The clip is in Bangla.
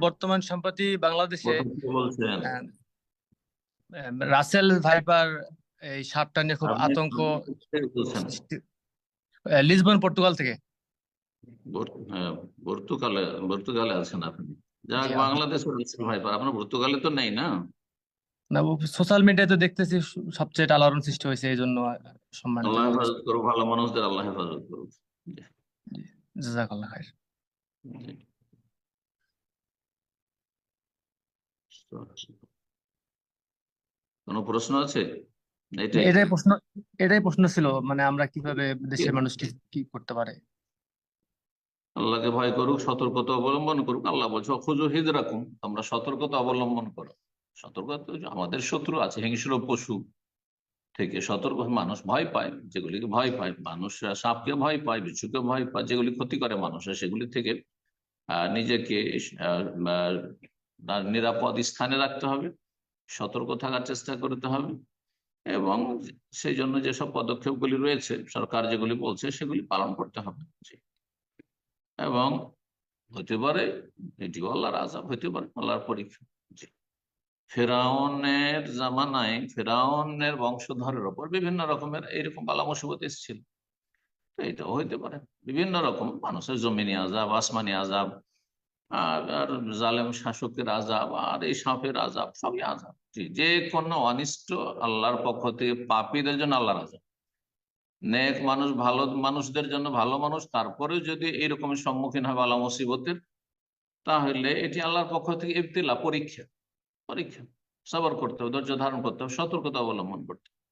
বর্তমান সম্প্রতি বাংলাদেশে রাসেল ভাইপার এই সাপটা নিয়ে খুব আতঙ্ক লিসবন পর্তুগাল থেকে। হ্যাঁ, পর্তুগালে পর্তুগালে আছেন আপনি। যাক জি, আপনি- বাংলাদেশে আছেন ভাই আপনার পর্তুগালে তো নেই না? না সোশ্যাল মিডিয়াতে দেখতেছি স- সবচেয়ে আলোড়ন সৃষ্টি হয়েছে এই জন্য আহ, সম্মানিত আল্লাহ হেফাজত করুক ভালো মানুষদের আল্লাহ হেফাজত করুক। জাজাকাল্লাহ খাইর। কোনো প্রশ্ন আছে? এটাই প্রশ্ন এটাই প্রশ্ন ছিল মানে আমরা কীভাবে দেশের মানুষ কি করতে পারে? আল্লাহকে ভয় করুক সতর্কতা অবলম্বন করুক আল্লাহ বলছে খুঁজো হিদ রাখুন তোমরা সতর্কতা অবলম্বন করো। সতর্কতা আমাদের শত্রু আছে হিংস্র পশু থেকে সতর্ক মানুষ ভয় পায় যেগুলিকে ভয় পায় মানুষ সাপকে ভয় পায় বিচ্ছুকে ভয় পায় যেগুলি ক্ষতি করে মানুষের সেগুলি থেকে আহ, নিজেকে আহ, নিরাপদ স্থানে রাখতে হবে সতর্ক থাকার চেষ্টা করতে হবে এবং সেই জন্য যেসব পদক্ষেপগুলি রয়েছে সরকার যেগুলি বলছে সেগুলি পালন করতে হবে। এবং হতে পারে এটিও আল্লাহর আজাব হতে পারে আল্লাহর পরীক্ষা। ফেরাউনের জামানায় ফেরাউনের বংশধরের ওপর বিভিন্ন রকমের এইরকম বালা মুসিবত এসেছিল। তো এটাও হইতে পারে। বিভিন্ন রকম মানুষের জমিনি আজাব আসমানি আজাব আর আর জালেম শাসকের আজাব আর এই সাপের আজাব সবই আজাব যে কোনো অনিষ্ট আল্লাহর পক্ষ থেকে, পাপীদের জন্য আল্লাহর আজাব নেক মানুষ, ভালো মানুষদের জন্য ভালো মানুষ, তারপরেও যদি এরকম সম্মুখীন হয় বালা মুসিবতের, তাহলে এটি আল্লাহর পক্ষ থেকে ইবতিলা, পরীক্ষা। পরীক্ষা। সবর করতে হবে, ধৈর্য ধারণ করতে হবে, সতর্কতা অবলম্বন করতে হবে।